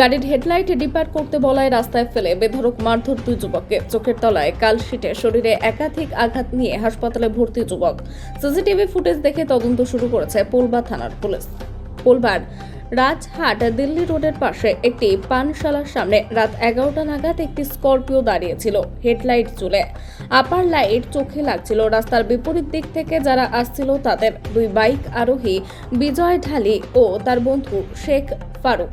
গাড়ির হেডলাইট ডিপার করতে বলায় রাস্তায় ফেলে বেধরক মারধর দুই যুবককে। চোখের তলায় কালশিটে শরীরে একাধিক আঘাত নিয়ে হাসপাতালে ভর্তি যুবক। সিসিটিভি ফুটেজ দেখে তদন্ত শুরু করেছে পোলবা থানার পুলিশ। পোলবার রাজহাট দিল্লি রোডের পাশে একটি পানশালার সামনে রাত এগারোটা নাগাদ একটি স্করপিও দাঁড়িয়েছিল, হেডলাইট চুলে আপার লাইট চোখে লাগছিল, রাস্তার বিপরীত দিক থেকে যারা আসছিল তাদের দুই বাইক আরোহী বিজয় ঢালি ও তার বন্ধু শেখ ফারুক।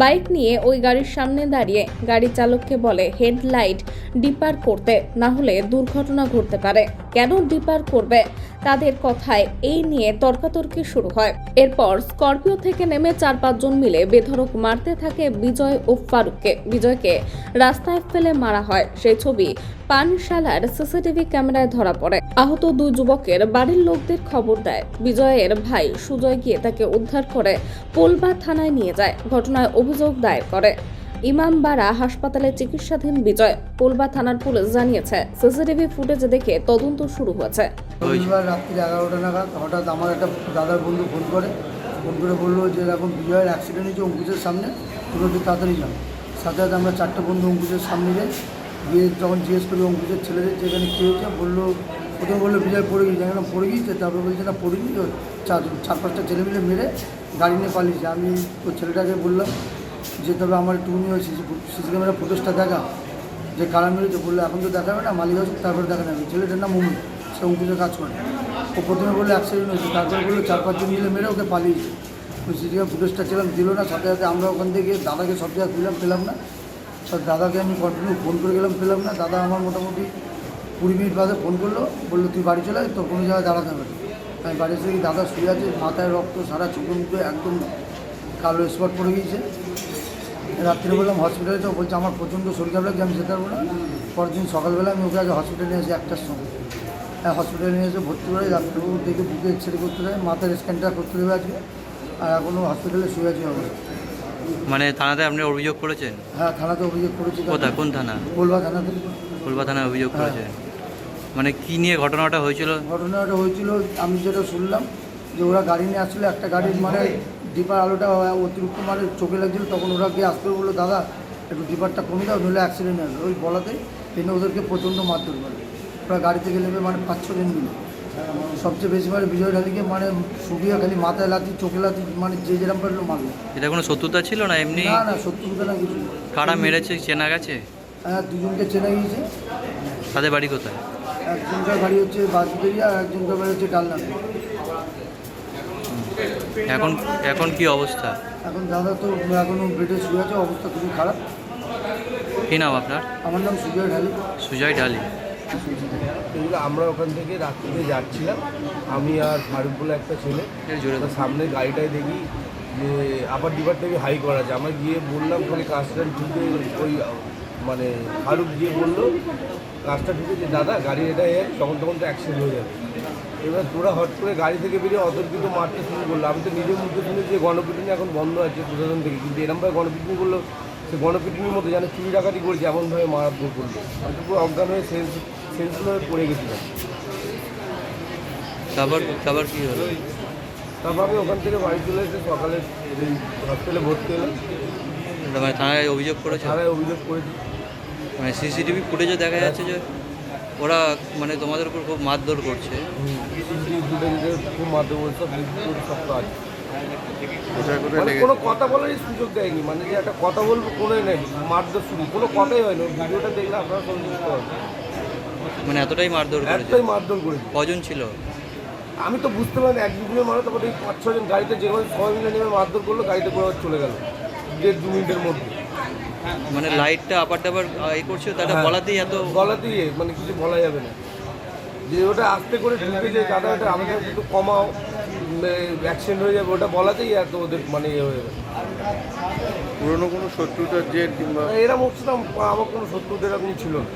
বাইক নিয়ে ওই গাড়ির সামনে দাঁড়িয়ে গাড়ি চালককে বলে, হেডলাইট ডিপার করতে না হলে দুর্ঘটনা ঘটতে পারে। কেন ডিপার করবে? তাদের কথায় এই নিয়ে তর্কাতর্কি শুরু হয়। এরপর স্করপিও থেকে নেমে চার পাঁচজন মিলে বেধড়ক মারতে থাকে বিজয় ও ফারুককে। বিজয়কে রাস্তায় ফেলে মারা হয়। সেই ছবি পানশালার সিসিটিভি ক্যামেরায় ধরা পড়ে। আহত দুই যুবকের বাড়ির লোকদের খবর দেয়। বিজয়ের ভাই সুজয় গিয়ে তাকে উদ্ধার করে পোলবা থানায় নিয়ে যায়। ঘটনায় অভিযোগ দায়ের করে। ইমামবাড়া হাসপাতালে চিকিৎসাধীন বিজয়। পোলবা থানার পুলিশ জানিয়েছে, সিসিটিভি ফুটেজ দেখে তদন্ত শুরু হয়েছে। রবিবার রাত্রি এগারোটা নাগাদ হঠাৎ আমার একটা দাদার বন্ধু ফোন করে। ফোন করে বলল যে এরকম বিজয়ের অ্যাক্সিডেন্ট হয়েছে অঙ্কুশের সামনে। তুমি একটু তাড়াতাড়ি যাও সাথে সাথে আমরা চারটে বন্ধু অঙ্কুশের সামনে যাই। গিয়ে যখন জিজ্ঞেস করি, অঙ্কুশের ছেলেদের যে এখানে, কী হয়েছে? বলল, প্রথমে বলল, বিজয় পড়ে গিয়েছে এখন পড়ে গিয়েছে তারপরে বলছে, না পড়ে গিয়েছে চার চার পাঁচটা ছেলে মিলে মেরে গাড়ি নিয়ে পালিয়েছে আমি ওই ছেলেটাকে বললাম যে তবে আমার তুমি ওই সিসি সিসি ক্যামেরা ফুটেজটা দেখা। যে কারা মেরেছে বলল এখন তো দেখাবে না, মালিক আসুক তারপরে দেখা যাবে। ছেলেটার নাম মুমুন সে অঙ্কুশে কাজ করে। ও প্রথমে বলল অ্যাক্সিডেন্ট হয়েছে, তারপরে বলল চার পাঁচজন মিলে মেরে ওকে পালিয়েছে। ওই সিসিটিভি ফুটেজটা ছিলাম দিল না, সাথে সাথে আমরা ওখান থেকে দাদাকে সব জায়গায় পেলাম পেলাম না। তো দাদাকে আমি কন্টিনিউ ফোন করে গেলাম, পেলাম না। দাদা আমার মোটামুটি কুড়ি মিনিট বাদে ফোন করল, বলল, তুই বাড়ি চলে তোর কোনো জায়গায় দাঁড়াতে হবে না। আমি বাড়ি দেখি দাদা শুয়ে আছে, মাথায় রক্ত, সারা চোখে মুখে একদম কালো স্পট পড়ে গিয়েছে। রাত্রে বললাম হসপিটালে তো বলছে আমার প্রচণ্ড শরীর খারাপ লাগছে আমি যেতে পারব না। পরের দিন সকালবেলা আমি ওকে আগে হসপিটালে নিয়ে আসি একটার সময়। হ্যাঁ হসপিটালে নিয়ে এসে ভর্তি করে ডাক্তারবাবু দেখে বুকে এক্স রে করতে দেয় মাথার স্ক্যানটা করতে দেবে আজকে আর এখনও হসপিটালে শুয়ে আছি হবে মানে থানাতে আপনি অভিযোগ করেছেন? হ্যাঁ থানাতে অভিযোগ করেছি। কোথায়? কোন থানা? বলবা থানাতে। কলকাতা থানায় অভিযোগ হ্যাঁ। করেছেন। মানে কি নিয়ে ঘটনাটা হয়েছিল? ঘটনাটা হয়েছিল আমি যেটা শুনলাম যে ওরা গাড়ি নিয়ে আসছিল একটা গাড়ির মানে ডিপার আলোটা অতিরিক্ত মানে চোখে লাগছিল তখন ওরা গিয়ে আসতে বলল দাদা একটু ডিপারটা কমে দাও নইলে অ্যাক্সিডেন্ট হবে ওই বলাতে ট্রেনে ওদেরকে প্রচণ্ড মারধর করে। ওরা গাড়ি থেকে নেবে মানে পাঁচ ছ দিন মিলে। সবচেয়ে বেশি মানে বিজয় ঢালিকে মানে শুকিয়ে খালি মাথায় লাতি চোখে লাতি মানে যে যেরকম পারল মারলো। এটা কোনো শত্রুতা ছিল না এমনি? না না কথা না কিছু কারা মেরেছে চেনা গেছে? হ্যাঁ দুজনকে চেনা গিয়েছে। তাদের বাড়ি কোথায়? একজনকার বাড়ি হচ্ছে বাসুদেরিয়া আর একজনকার বাড়ি হচ্ছে ডালনাতে এখন এখন কি অবস্থা? এখন দাদা তো এখনও বেডে শুয়ে আছে অবস্থা খুবই খারাপ। কি নাম আপনার? আমার নাম সুজয় ঢালি। সুজয় ঢালি। এগুলো আমরা ওখান থেকে রাত্রিতে যাচ্ছিলাম। আমি আর ফারুক বলে একটা ছেলে। সামনে গাড়িটায় দেখি যে আবার ডিপার থেকে হাই করা আছে। আমরা গিয়ে বললাম খালি কাজটা ঢুকে ওই মানে ফারুক গিয়ে বলল কাজটা ঢুকে যে দাদা গাড়ি এটা তখন তখন তো অ্যাক্সিডেন্ট হয়ে যাবে। এবার তোরা হট করে গাড়ি থেকে বেরিয়ে অতর্কিত মারতে শুরু করল। আমি তো নিজের মুখে শুনে যে গণপিটুনি এখন বন্ধ আছে প্রশাসন থেকে কিন্তু এরমভাবে গণপিটুনি করল সে গণপিটুনির মতো যেন চুরি ডাকাতি করেছে এমনভাবে মারাত্মক করল। আমি তো পুরো অজ্ঞান হয়ে সেন্স হয়ে পড়ে গেছিলাম। তারপর তারপর কি হলো? তারপর আমি ওখান থেকে বাড়ি চলে এসে সকালে হসপিটালে ভর্তি হলাম। এটা মানে থানায় অভিযোগ করেছে? থানায় অভিযোগ করেছি। মানে সিসিটিভি ফুটেজে দেখা যাচ্ছে যে? ওরা মানে তোমাদের উপর খুব মারধর করছে। খুব সব বিদ্যুৎ সব কাজ মানে কোনো কথা বলারই সুযোগ দেয়নি মানে যে একটা কথা বলব কোনো নেই মারধর শুরু। কোনো কথাই হয়নি ওই ভিডিওটা দেখলে আপনারা বুঝতে পারবেন। মানে এতটাই মারধর করেছে? একটাই মারধর করেছি। কজন ছিল? আমি তো বুঝতে পারিনি এক দুজনের মানুষ তারপরে এই পাঁচ ছজন গাড়িতে যেভাবে সবাই মিলে নেমে মারধর করল গাড়িতে করে চলে গেল। দেড় দু মিনিটের মধ্যে। মানে লাইটটা আবার টাপার এই করছে তাহলে বলা বলাতেই এত বলা দিয়ে মানে কিছু বলা যাবে না। যে ওটা আস্তে করে ঢুকে যে দাদা ওটা আমাকে একটু কমাও অ্যাক্সিডেন্ট হয়ে যাবে ওটা বলাতেই এত ওদের মানে ইয়ে হয়ে যাবে। পুরনো কোনো শত্রুতার যে কিংবা এরকম হচ্ছে আমার কোনো শত্রুদের এরকম ছিল না।